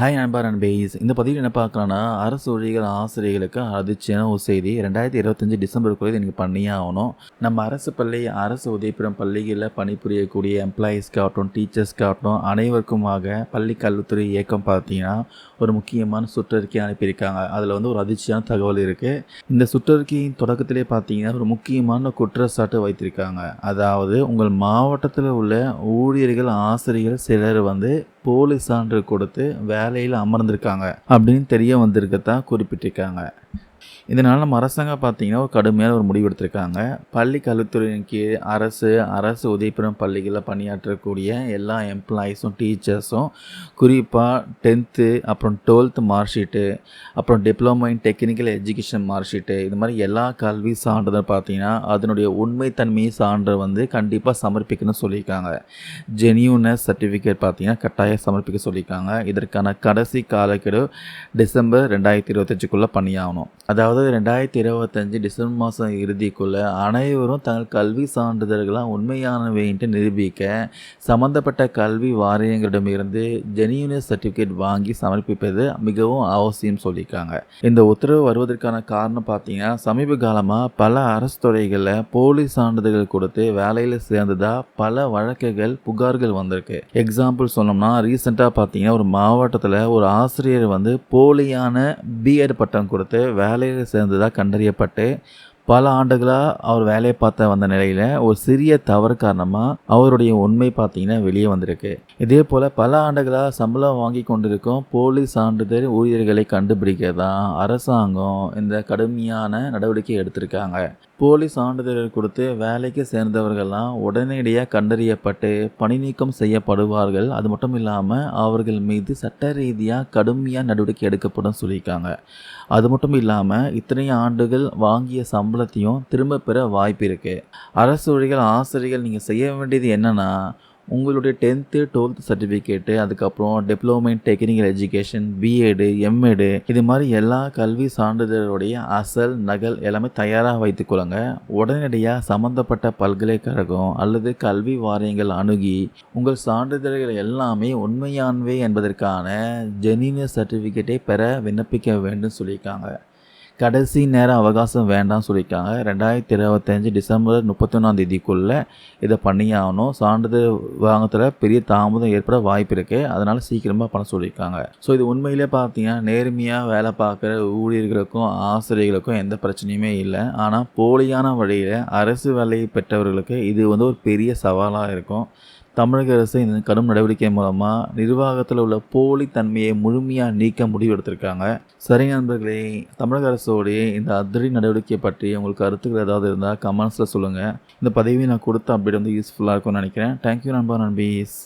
Hi நண்பா நண்பேஸ். இந்த பதிவில் என்ன பார்க்கலாம்னா அரசு ஊழியர்கள் ஆசிரியர்களுக்கு அதிர்ச்சியான ஒரு செய்தி ரெண்டாயிரத்தி இருபத்தஞ்சி டிசம்பருக்குள்ளே எனக்கு பண்ணியே ஆகணும். நம்ம அரசு பள்ளி அரசு உதவிபெறும் பள்ளிகளில் பணிபுரியக்கூடிய எம்ப்ளாயீஸ்க்காகட்டும் டீச்சர்ஸ்க்காகட்டும் அனைவருக்குமாக பள்ளி கல்வித்துறை இயக்கம் பார்த்தீங்கன்னா ஒரு முக்கியமான சுற்றறிக்கை அனுப்பியிருக்காங்க. அதில் வந்து ஒரு அதிர்ச்சியான தகவல் இருக்குது இந்த சுற்றறிக்கையின் தொடக்கத்திலே பார்த்தீங்கன்னா ஒரு முக்கியமான குற்றச்சாட்டு வைத்திருக்காங்க. அதாவது உங்கள் மாவட்டத்தில் உள்ள ஊழியர்கள் ஆசிரியர்கள் சிலர் வந்து போலி சான்று கொடுத்து வேறு வேலையில் அமர்ந்திருக்காங்க அப்படின்னு தெரிய வந்திருக்கத்தான் குறிப்பிட்டிருக்காங்க. இதனால் நம்ம அரசாங்கம் பார்த்திங்கன்னா ஒரு கடுமையான ஒரு முடிவு எடுத்திருக்காங்க. பள்ளி கல்வித்துறையின் கீழ் அரசு அரசு உதவிபெறும் பள்ளிகளில் பணியாற்றக்கூடிய எல்லா எம்ப்ளாயீஸும் டீச்சர்ஸும் குறிப்பாக டென்த்து அப்புறம் டுவெல்த்து மார்க் ஷீட்டு அப்புறம் diploma in technical education mark sheet இது மாதிரி எல்லா கல்வி சான்றிதழ் பார்த்திங்கன்னா அதனுடைய உண்மைத்தன்மையை சான்று வந்து கண்டிப்பாக சமர்ப்பிக்கணும்னு சொல்லியிருக்காங்க. ஜெனியூனஸ் சர்டிஃபிகேட் பார்த்திங்கன்னா கட்டாயம் சமர்ப்பிக்க சொல்லியிருக்காங்க. இதற்கான கடைசி காலக்கெடு டிசம்பர் ரெண்டாயிரத்தி இருபத்தஞ்சுக்குள்ளே பண்ணியாகணும் அதாவது ரெண்டாயிரத்தி இருபத்தஞ்சு டிசம்பர் மாதம் இறுதிக்குள்ளே அனைவரும் தங்கள் கல்வி சான்றிதழ்களாக உண்மையானவைன்ட்டு நிரூபிக்க சம்மந்தப்பட்ட கல்வி வாரியங்களிடமிருந்து ஜெனியூனியர் சர்டிஃபிகேட் வாங்கி சமர்ப்பிப்பது மிகவும் அவசியம் சொல்லியிருக்காங்க. இந்த உத்தரவு வருவதற்கான காரணம் பார்த்தீங்கன்னா சமீப காலமாக பல அரசு துறைகளில் போலி சான்றிதழ்கள் கொடுத்து வேலையில் சேர்ந்ததா பல வழக்குகள் புகார்கள் வந்திருக்கு. எக்ஸாம்பிள் சொன்னோம்னா ரீசெண்டாக பார்த்தீங்கன்னா ஒரு மாவட்டத்தில் ஒரு ஆசிரியர் வந்து போலியான பிஎட் பட்டம் கொடுத்து வேலையில் சேர்ந்ததாக கண்டறியப்பட்டு பல ஆண்டுகளாக அவர் வேலையை பார்த்த வந்த நிலையில் ஒரு சிறிய தவறு காரணமாக அவருடைய உண்மை பார்த்தீங்கன்னா வெளியே வந்திருக்கு. இதே போல் பல ஆண்டுகளாக சம்பளம் வாங்கி கொண்டிருக்கும் போலீஸ் சான்றிதழ் ஊழியர்களை கண்டுபிடிக்க தான் அரசாங்கம் இந்த கடுமையான நடவடிக்கை எடுத்திருக்காங்க. போலீஸ் சான்றிதழ் கொடுத்து வேலைக்கு சேர்ந்தவர்கள்லாம் உடனடியாக கண்டறியப்பட்டு பணி நீக்கம் செய்யப்படுவார்கள். அது மட்டும் இல்லாமல் அவர்கள் மீது சட்ட ரீதியாக கடுமையாக நடவடிக்கை எடுக்கப்படும் சொல்லியிருக்காங்க. அது மட்டும் இல்லாமல் இத்தனை ஆண்டுகள் வாங்கிய சம்பளத்தையும் திரும்ப பெற வாய்ப்பு இருக்குது அரசு ஊழியர்கள் ஆசிரியர்கள் நீங்கள் செய்ய வேண்டியது என்னென்னா உங்களுடைய டென்த்து டுவெல்த் சர்டிஃபிகேட்டு அதுக்கப்புறம் diploma in technical education BEd MEd இது மாதிரி எல்லா கல்வி சான்றிதழோடைய அசல் நகல் எல்லாமே தயாராக வைத்துக்கொள்ளுங்க. உடனடியாக சம்மந்தப்பட்ட பல்கலைக்கழகம் அல்லது கல்வி வாரியங்கள் அணுகி உங்கள் சான்றிதழ்கள் எல்லாமே உண்மையானவை என்பதற்கான ஜெனின சர்டிஃபிகேட்டை பெற விண்ணப்பிக்க வேண்டும் சொல்லியிருக்காங்க. கடைசி நேரம் அவகாசம் வேண்டாம்னு சொல்லியிருக்காங்க. ரெண்டாயிரத்தி இருபத்தஞ்சி டிசம்பர் முப்பத்தொன்னாம் தேதிக்குள்ளே இதை பண்ணியாகணும் சான்றிதழ் வாங்கத்தில் பெரிய தாமதம் ஏற்பட வாய்ப்பு இருக்குது அதனால் சீக்கிரமாக பண்ண சொல்லியிருக்காங்க. ஸோ இது உண்மையிலே பார்த்தீங்கன்னா நேர்மையாக வேலை பார்க்குற ஊழியர்களுக்கும் ஆசிரியர்களுக்கும் எந்த பிரச்சனையுமே இல்லை. ஆனால் போலியான வழியில் அரசு வேலையை பெற்றவர்களுக்கு இது வந்து ஒரு பெரிய சவாலாக இருக்கும். தமிழக அரசு இந்த கடும் நடவடிக்கை மூலமாக நிர்வாகத்தில் உள்ள போலி தன்மையை முழுமையாக நீக்க முடிவு எடுத்திருக்காங்க. சரி நண்பர்களே தமிழக அரசோடைய இந்த அதிரடி நடவடிக்கை பற்றி உங்களுக்கு கருத்துக்கள் ஏதாவது இருந்தால் கமெண்ட்ஸில் சொல்லுங்கள் இந்த பதவியை நான் கொடுத்த அப்டேட் வந்து யூஸ்ஃபுல்லாக இருக்கும்னு நினைக்கிறேன். தேங்க்யூ நண்பா நண்பீஸ்.